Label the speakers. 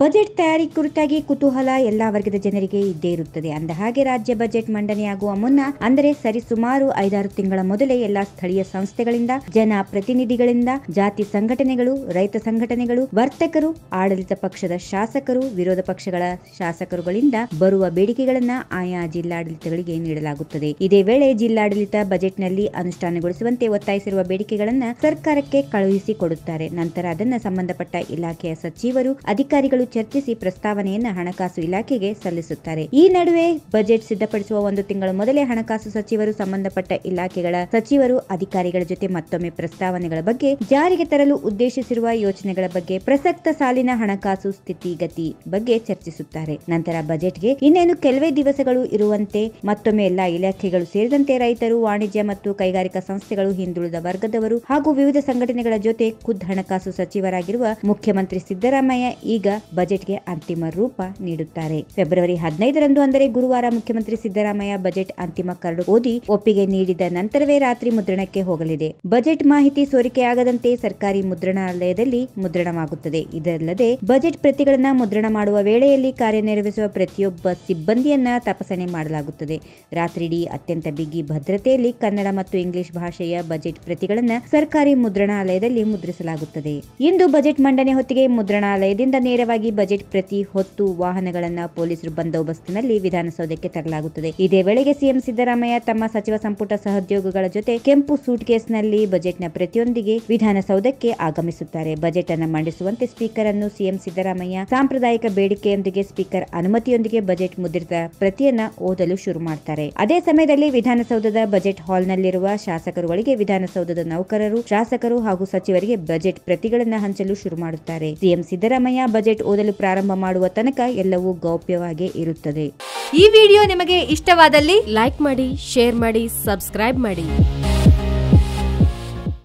Speaker 1: Budget ತಯಾರಿ ಕುರಿತಾಗಿ ಕುತೂಹಲ ಎಲ್ಲಾ ವರ್ಗದ ಜನರಿಗೆ ಇದ್ದೇ ಇರುತ್ತದೆ. ಅಂದ ಹಾಗೆ ರಾಜ್ಯ ಬಜೆಟ್ ಮಂಡನೆಯಾಗುವ ಮುನ್ನ, ಅಂದರೆ ಸರಿಸುಮಾರು ಐದಾರು ತಿಂಗಳ ಮೊದಲೇ ಎಲ್ಲಾ ಸ್ಥಳೀಯ ಸಂಸ್ಥೆಗಳಿಂದ, ಜನ ಪ್ರತಿನಿಧಿಗಳಿಂದ, ಜಾತಿ ಸಂಘಟನೆಗಳು, ರೈತ ಸಂಘಟನೆಗಳು, ವರ್ತಕರು, ಆಡಳಿತ ಪಕ್ಷದ ಶಾಸಕರು, ವಿರೋಧ ಪಕ್ಷಗಳ ಶಾಸಕರುಗಳಿಂದ ಬರುವ ಬೇಡಿಕೆಗಳನ್ನ ಆಯಾ ಜಿಲ್ಲಾಡಳಿತಗಳಿಗೆ ನೀಡಲಾಗುತ್ತದೆ. ಇದೇ ವೇಳೆ ಜಿಲ್ಲಾಡಳಿತ ಬಜೆಟ್ನಲ್ಲಿ ಅನುಷ್ಠಾನಗೊಳಿಸುವಂತೆ ಒತ್ತಾಯಿಸಿರುವ ಬೇಡಿಕೆಗಳನ್ನ ಸರ್ಕಾರಕ್ಕೆ ಕಳುಹಿಸಿಕೊಡುತ್ತಾರೆ ನಂತರ ಅದನ್ನ ಸಂಬಂಧಪಟ್ಟ ಇಲಾಖೆಯ ಸಚಿವರು, ಅಧಿಕಾರಿಗಳು ಚರ್ಚಿಸಿ ಪ್ರಸ್ತಾವನೆಯನ್ನು ಹಣಕಾಸು ಇಲಾಖೆಗೆ ಸಲ್ಲಿಸುತ್ತಾರೆ. ಈ ನಡುವೆ ಬಜೆಟ್ ಸಿದ್ಧಪಡಿಸುವ ಒಂದು ತಿಂಗಳ ಮೊದಲೇ ಹಣಕಾಸು ಸಚಿವರು ಸಂಬಂಧಪಟ್ಟ ಇಲಾಖೆಗಳ ಸಚಿವರು, ಅಧಿಕಾರಿಗಳ ಜೊತೆ ಮತ್ತೊಮ್ಮೆ ಪ್ರಸ್ತಾವನೆಗಳ ಬಗ್ಗೆ ಜಾರಿಗೆ ತರಲು ಉದ್ದೇಶಿಸಿರುವ ಯೋಜನೆಗಳ ಬಗ್ಗೆ ಪ್ರಸಕ್ತ ಸಾಲಿನ ಹಣಕಾಸು ಸ್ಥಿತಿಗತಿ ಬಗ್ಗೆ ಚರ್ಚಿಸುತ್ತಾರೆ. ನಂತರ ಬಜೆಟ್ಗೆ ಇನ್ನೇನು ಕೆಲವೇ ದಿವಸಗಳು ಇರುವಂತೆ ಮತ್ತೊಮ್ಮೆ ಎಲ್ಲಾ ಇಲಾಖೆಗಳು ಸೇರಿದಂತೆ ರೈತರು, ವಾಣಿಜ್ಯ ಮತ್ತು ಕೈಗಾರಿಕಾ ಸಂಸ್ಥೆಗಳು, ಹಿಂದುಳಿದ ವರ್ಗದವರು ಹಾಗೂ ವಿವಿಧ ಸಂಘಟನೆಗಳ ಜೊತೆ ಖುದ್ ಹಣಕಾಸು ಸಚಿವರಾಗಿರುವ ಮುಖ್ಯಮಂತ್ರಿ ಸಿದ್ದರಾಮಯ್ಯ ಈಗ ಬಜೆಟ್ಗೆ ಅಂತಿಮ ರೂಪ ನೀಡುತ್ತಾರೆ. ಫೆಬ್ರವರಿ ಹದಿನೈದರಂದು ಅಂದರೆ ಗುರುವಾರ ಮುಖ್ಯಮಂತ್ರಿ ಸಿದ್ದರಾಮಯ್ಯ ಬಜೆಟ್ ಅಂತಿಮ ಕರಡು ಓದಿ ಒಪ್ಪಿಗೆ ನೀಡಿದ ನಂತರವೇ ರಾತ್ರಿ ಮುದ್ರಣಕ್ಕೆ ಹೋಗಲಿದೆ. ಬಜೆಟ್ ಮಾಹಿತಿ ಸೋರಿಕೆಯಾಗದಂತೆ ಸರ್ಕಾರಿ ಮುದ್ರಣಾಲಯದಲ್ಲಿ ಮುದ್ರಣವಾಗುತ್ತದೆ. ಇದಲ್ಲದೆ ಬಜೆಟ್ ಪ್ರತಿಗಳನ್ನ ಮುದ್ರಣ ಮಾಡುವ ವೇಳೆಯಲ್ಲಿ ಕಾರ್ಯನಿರ್ವಹಿಸುವ ಪ್ರತಿಯೊಬ್ಬ ಸಿಬ್ಬಂದಿಯನ್ನ ತಪಾಸಣೆ ಮಾಡಲಾಗುತ್ತದೆ. ರಾತ್ರಿಡೀ ಅತ್ಯಂತ ಬಿಗಿ ಭದ್ರತೆಯಲ್ಲಿ ಕನ್ನಡ ಮತ್ತು ಇಂಗ್ಲಿಷ್ ಭಾಷೆಯ ಬಜೆಟ್ ಪ್ರತಿಗಳನ್ನ ಸರ್ಕಾರಿ ಮುದ್ರಣಾಲಯದಲ್ಲಿ ಮುದ್ರಿಸಲಾಗುತ್ತದೆ. ಇಂದು ಬಜೆಟ್ ಮಂಡನೆ ಹೊತ್ತಿಗೆ ಮುದ್ರಣಾಲಯದಿಂದ ನೇರವಾಗಿ ಬಜೆಟ್ ಪ್ರತಿ ಹೊತ್ತು ವಾಹನಗಳನ್ನ ಪೊಲೀಸರು ಬಂದೋಬಸ್ತಿನಲ್ಲಿ ವಿಧಾನಸೌಧಕ್ಕೆ ತರಲಾಗುತ್ತದೆ. ಇದೇ ವೇಳೆಗೆ ಸಿಎಂ ಸಿದ್ದರಾಮಯ್ಯ ತಮ್ಮ ಸಚಿವ ಸಂಪುಟ ಸಹೋದ್ಯೋಗಿಗಳ ಜೊತೆ ಕೆಂಪು ಸೂಟ್ ಕೇಸ್ನಲ್ಲಿ ಬಜೆಟ್ನ ಪ್ರತಿಯೊಂದಿಗೆ ವಿಧಾನಸೌಧಕ್ಕೆ ಆಗಮಿಸುತ್ತಾರೆ. ಬಜೆಟ್ ಅನ್ನು ಮಂಡಿಸುವಂತೆ ಸ್ಪೀಕರ್ ಅನ್ನು ಸಿಎಂ ಸಿದ್ದರಾಮಯ್ಯ ಸಾಂಪ್ರದಾಯಿಕ ಬೇಡಿಕೆಯೊಂದಿಗೆ ಸ್ಪೀಕರ್ ಅನುಮತಿಯೊಂದಿಗೆ ಬಜೆಟ್ ಮುದ್ರಿತ ಪ್ರತಿಯನ್ನ ಓದಲು ಶುರು ಮಾಡ್ತಾರೆ. ಅದೇ ಸಮಯದಲ್ಲಿ ವಿಧಾನಸೌಧದ ಬಜೆಟ್ ಹಾಲ್ನಲ್ಲಿರುವ ಶಾಸಕರುಗಳಿಗೆ, ವಿಧಾನಸೌಧದ ನೌಕರರು, ಶಾಸಕರು ಹಾಗೂ ಸಚಿವರಿಗೆ ಬಜೆಟ್ ಪ್ರತಿಗಳನ್ನ ಹಂಚಲು ಶುರು ಮಾಡುತ್ತಾರೆ. ಸಿಎಂ ಸಿದ್ದರಾಮಯ್ಯ ಬಜೆಟ್ ಓದಲು ಪ್ರಾರಂಭ ಮಾಡುವ ತನಕ ಎಲ್ಲವೂ ಗೌಪ್ಯವಾಗಿ ಇರುತ್ತದೆ.
Speaker 2: ಈ ವಿಡಿಯೋ ನಿಮಗೆ ಇಷ್ಟವಾದಲ್ಲಿ
Speaker 3: ಲೈಕ್ ಮಾಡಿ, ಶೇರ್ ಮಾಡಿ, ಸಬ್ಸ್ಕ್ರೈಬ್ ಮಾಡಿ.